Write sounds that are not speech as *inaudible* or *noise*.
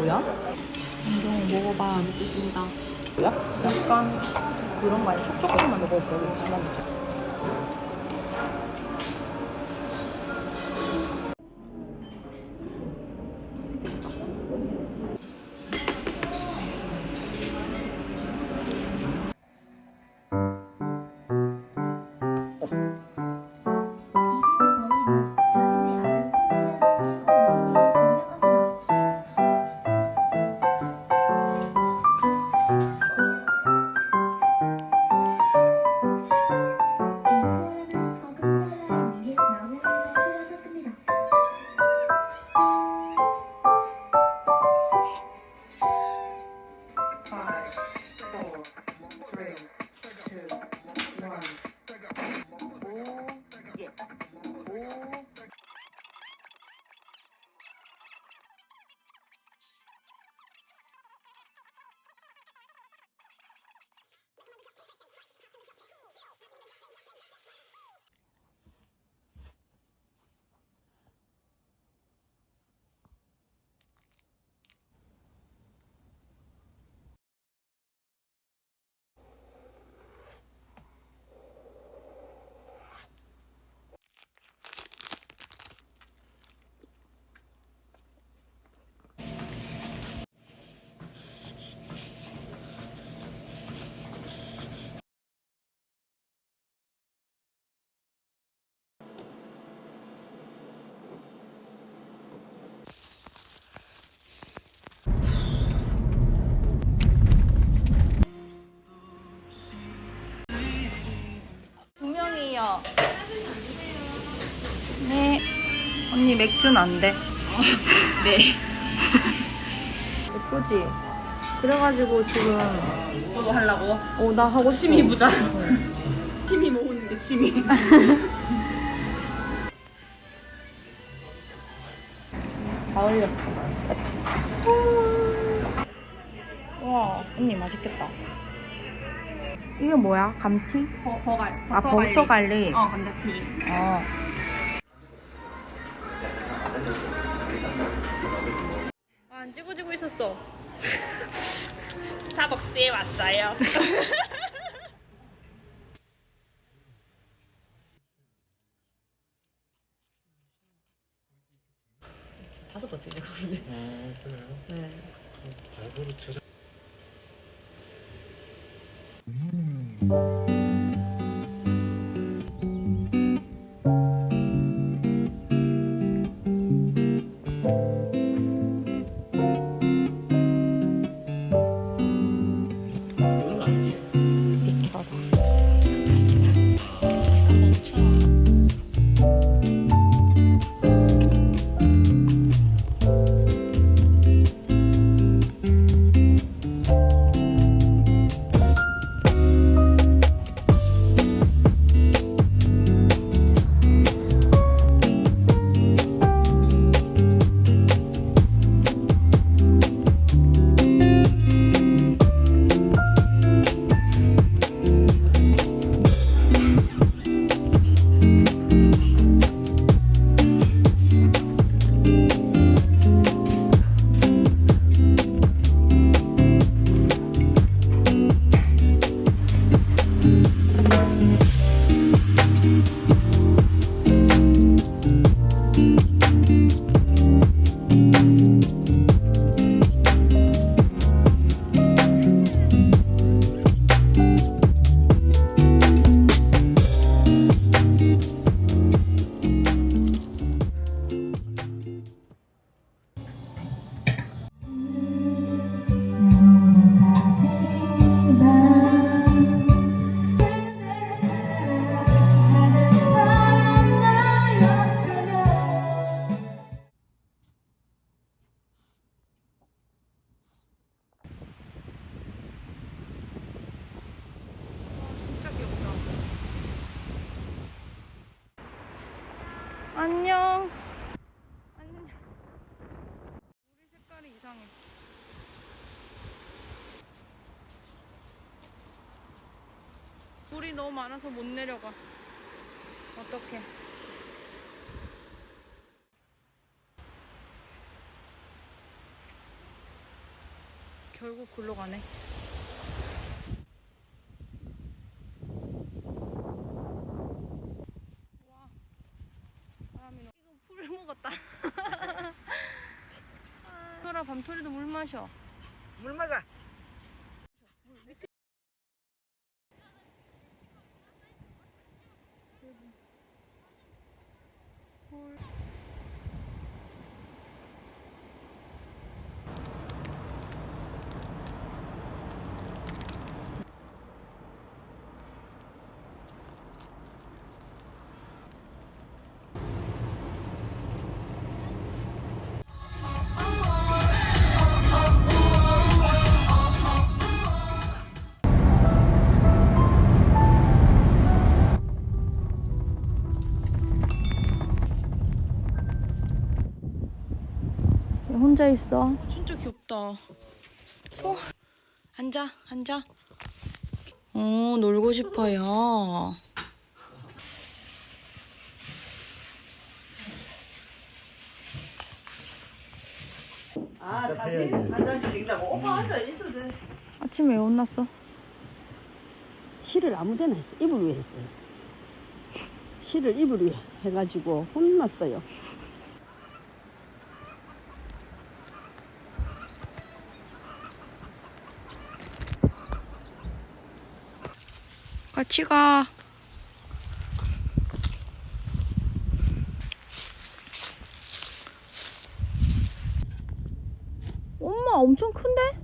뭐야? 이거 먹어봐. 먹겠습니다. 뭐야? 약간 그런 거 아니야? 촉촉함만 먹어볼게. 여기 집 Great. 언니 맥주는 안 돼. *laughs* 네. 예쁘지? 그래가지고 지금 저도 하려고. 어 나 하고 싶어. 취미 부자. *laughs* 취미 모으는 게 취미. *laughs* 다 올렸어. 와 언니 맛있겠다. 이게 뭐야? 감튀? 버, 버갈. 아 버터 갈릭. 어, 감자튀. 어. 있었어. 스타벅스에 왔어요. 다섯 번째죠, 그런데. 아 그래요? 네. 발부로 제작 그 물이 너무 많아서 못 내려가. 어떡해. 결국 글로 가네. 와, 바람이 너무. 이거 풀을 먹었다. *laughs* 소라 밤토리도 물 마셔. 물 먹어. 있어? 진짜 귀엽다. 어, 앉아, 앉아. 어, 놀고 싶어요. 아, 사진 한 장씩 찍자고. 오빠 앉아 있어도 돼. 아침에 왜 혼났어? 실을 아무 데나 했어. 입을 위에 했어요. 실을 입을 위에 해가지고 혼났어요. 같이 가. 엄마 엄청 큰데?